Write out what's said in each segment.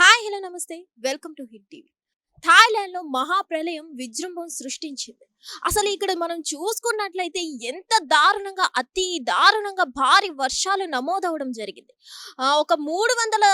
Hi hello నమస్తే. Welcome to hit TV. థాయిలాండ్లో మహాప్రలయం విజృంభం సృష్టించింది. అసలు ఇక్కడ మనం చూసుకున్నట్లయితే ఎంత దారుణంగా అతి దారుణంగా భారీ వర్షాలు నమోదవడం జరిగింది. ఆ, ఒక మూడు వందల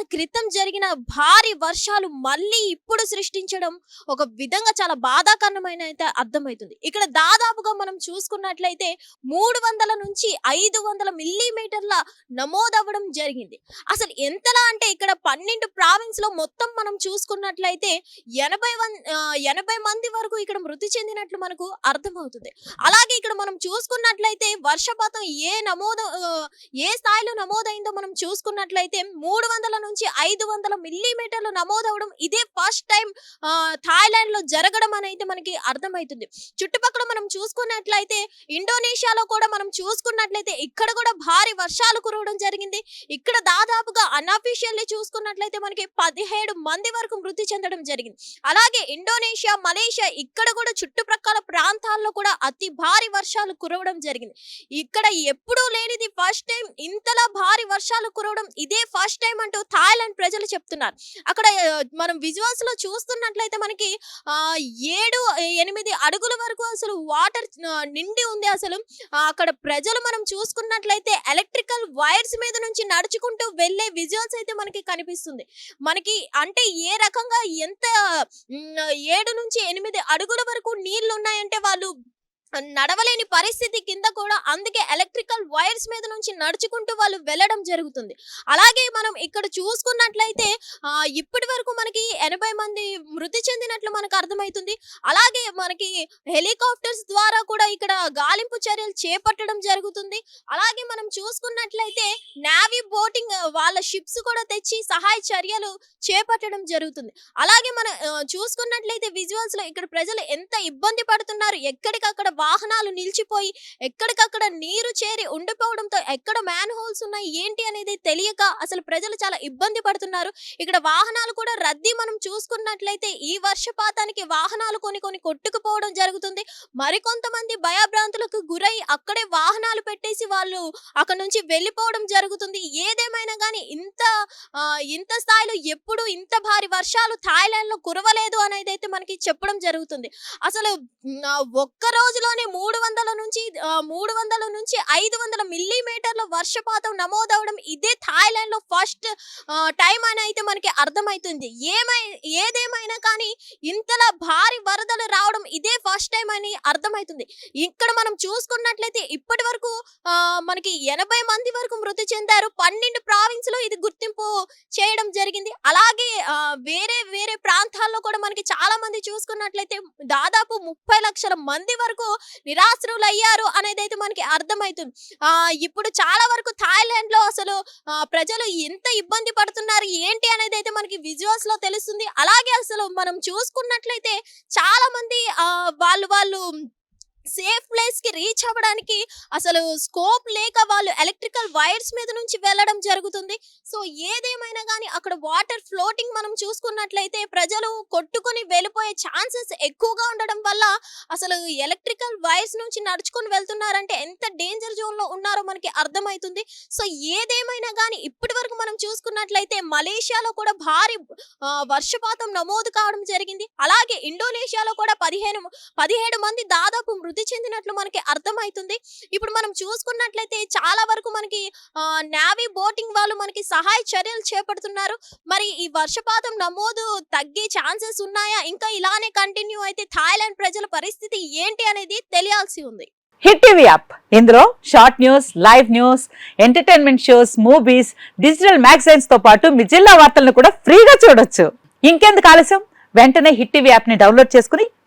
సంవత్సరాల క్రితం జరిగిన భారీ వర్షాలు మళ్ళీ ఇప్పుడు సృష్టించడం ఒక విధంగా చాలా బాధాకరణమైన అయితే అర్థమవుతుంది. ఇక్కడ దాదాపుగా మనం చూసుకున్నట్లయితే మూడు వందల నుంచి ఐదు వందల మిల్లీమీటర్ల నమోదవ్వడం జరిగింది. అసలు ఎంతలా అంటే ఇక్కడ పన్నెండు ప్రావిన్స్లో మొత్తం మనం చూసుకున్నట్లయితే ఎనభై వన్ ఎనభై మంది వరకు ఇక్కడ మృతి చెందినట్లు మనకు అర్థమవుతుంది. అలాగే ఇక్కడ మనం చూసుకున్నట్లయితే వర్షపాతం ఏ నమోదు ఏ స్థాయిలో నమోదైందో మనం చూసుకున్నట్లయితే మూడు వందల నుంచి ఐదు వందల మిల్లీమీటర్లు నమోదవడం ఇదే ఫస్ట్ టైం థాయిలాండ్లో జరగడం అనేది మనకి అర్థమవుతుంది చుట్టుపక్కల మనం చూసుకున్నట్లయితే ఇండోనేషియాలో కూడా మనం చూసుకున్నట్లయితే ఇక్కడ కూడా భారీ వర్షాలు కురవడం జరిగింది. ఇక్కడ దాదాపుగా అన్అఫీషియల్లీ చూసుకున్నట్లయితే మనకి పదిహేడు మంది వరకు మృతి చెందడం జరిగింది. అలాగే ఇండోనేషియా మలేషియా ఇక్కడ కూడా చుట్టుప్రక్కల ప్రాంతాల్లో కూడా అతి భారీ వర్షాలు కురవడం జరిగింది. ఇక్కడ ఎప్పుడూ లేనిది ఫస్ట్ టైం ఇంతలా భారీ వర్షాలు కురవడం ఇదే ఫస్ట్ టైం అంటూ థాయిలాండ్ ప్రజలు చెప్తున్నారు. అక్కడ మనం విజువల్స్లో చూస్తున్నట్లయితే మనకి ఏడు ఎనిమిది అడుగుల వరకు అసలు వాటర్ నిండి ఉంది అసలు. అక్కడ ప్రజలు మనం చూసుకున్నట్లయితే ఎలక్ట్రికల్ వైర్స్ మీద నుంచి నడుచుకుంటూ వెళ్ళే విజువల్స్ అయితే మనకి కనిపిస్తుంది. మనకి అంటే ఏ రకంగా ఎంత ఏడు నుంచి ఎనిమిది అడుగుల వరకు నీళ్ళు ఉన్నాయంటే వాళ్ళు నడవలేని పరిస్థితి కింద కూడా అందుకే ఎలక్ట్రికల్ వైర్స్ మీద నుంచి నడుచుకుంటూ వాళ్ళు వెళ్ళడం జరుగుతుంది. అలాగే మనం ఇక్కడ చూసుకున్నట్లయితే ఇప్పటి వరకు మనకి ఎనభై మంది మృతి చెందినట్లు మనకు అర్థమవుతుంది అలాగే మనకి హెలికాప్టర్స్ ద్వారా కూడా ఇక్కడ గాలింపు చర్యలు చేపట్టడం జరుగుతుంది. అలాగే మనం చూసుకున్నట్లయితే నావీ బోటింగ్ వాళ్ళ షిప్స్ కూడా తెచ్చి సహాయ చర్యలు చేపట్టడం జరుగుతుంది. అలాగే మనం చూసుకున్నట్లయితే విజువల్స్లో ఇక్కడ ప్రజలు ఎంత ఇబ్బంది పడుతున్నారు ఎక్కడికక్కడ వాహనాలు నిలిచిపోయి ఎక్కడికక్కడ నీరు చేరి ఉండిపోవడంతో ఎక్కడ మ్యాన్ హోల్స్ ఉన్నాయి ఏంటి అనేది తెలియక అసలు ప్రజలు చాలా ఇబ్బంది పడుతున్నారు. ఇక్కడ వాహనాలు కూడా రద్దీ మనం చూసుకున్నట్లయితే ఈ వర్షపాతానికి వాహనాలు కొన్ని కొన్ని కొట్టుకుపోవడం జరుగుతుంది. మరికొంతమంది భయభ్రాంతులకు గురై అక్కడే వాహనాలు పెట్టేసి వాళ్ళు అక్కడ నుంచి వెళ్ళిపోవడం జరుగుతుంది. ఏదేమైనా కానీ ఇంత ఇంత స్థాయిలో ఎప్పుడు ఇంత భారీ వర్షాలు థాయిలాండ్లో కురవలేదు అనేది అయితే మనకి చెప్పడం జరుగుతుంది. అసలు ఒక్క రోజులో ఒక్క మూడు వందల నుంచి మూడు వందల నుంచి ఐదు వందల మిల్లీమీటర్ల వర్షపాతం నమోదవడం ఇదే థాయిలాండ్లో ఫస్ట్ టైం అని అయితే మనకి అర్థమవుతుంది ఏమై ఏదేమైనా కానీ ఇంతలా భారీ వరదలు రావడం ఇదే ఫస్ట్ టైం అని అర్థమవుతుంది ఇక్కడ మనం చూసుకున్నట్లయితే ఇప్పటి వరకు మనకి ఎనభై మంది వరకు మృతి చెందారు. పన్నెండు ప్రావిన్స్లో ఇది గుర్తింపు చేయడం జరిగింది. అలాగే వేరే వేరే ప్రాంతాల్లో కూడా మనకి చాలా మంది చూసుకున్నట్లయితే దాదాపు ముప్పై లక్షల మంది వరకు నిరాశ్రులు అయ్యారు అనేది అయితే మనకి అర్థమవుతుంది ఆ ఇప్పుడు చాలా వరకు థాయిలాండ్లో అసలు ప్రజలు ఎంత ఇబ్బంది పడుతున్నారు ఏంటి అనేది అయితే మనకి విజువల్స్లో తెలుస్తుంది. అలాగే అసలు మనం చూసుకున్నట్లయితే చాలా మంది ఆ, వాళ్ళు వాళ్ళు సేఫ్ ప్లేస్కి రీచ్ అవ్వడానికి అసలు స్కోప్ లేక వాళ్ళు ఎలక్ట్రికల్ వైర్స్ మీద నుంచి వెళ్ళడం జరుగుతుంది. సో ఏదేమైనా కానీ అక్కడ వాటర్ ఫ్లోటింగ్ మనం చూసుకున్నట్లయితే ప్రజలు కొట్టుకొని వెళ్ళిపోయే ఛాన్సెస్ ఎక్కువగా ఉండడం వల్ల అసలు ఎలక్ట్రికల్ వైర్స్ నుంచి నడుచుకొని వెళ్తున్నారంటే ఎంత డేంజర్ జోన్లో ఉన్నారో మనకి అర్థమవుతుంది. సో ఏదేమైనా కానీ ఇప్పటి వరకు మనం చూసుకున్నట్లయితే మలేషియాలో కూడా భారీ వర్షపాతం నమోదు కావడం జరిగింది. అలాగే ఇండోనేషియాలో కూడా పదిహేను పదిహేడు మంది దాదాపు మృతి చెందినట్లు మనకి అర్థమవుతుంది ఇప్పుడు మనం చూసుకున్నట్లయితే చాలా వరకు మనకి నావీ బోటింగ్ వాళ్ళు మనకి సహాయ చర్యలు చేపడుతున్నారు. మరి ఈ వర్షపాతం నమోదు తగ్గే ఛాన్సెస్ ఉన్నాయా? ఇంకా ఇలానే కంటిన్యూ అయితే థాయిలాండ్ ప్రజల పరిస్థితి ఏంటి అనేది తెలియాల్సి ఉంది. Hit TV app. ఇందులో short news live news entertainment shows movies digital మ్యాగజైన్స్తో పాటు మీ జిల్లా వార్తలను కూడా ఫ్రీగా చూడొచ్చు. ఇంకెందుకు ఆలస్యం? వెంటనే హిట్ టీవీ యాప్ని డౌన్లోడ్ చేసుకుని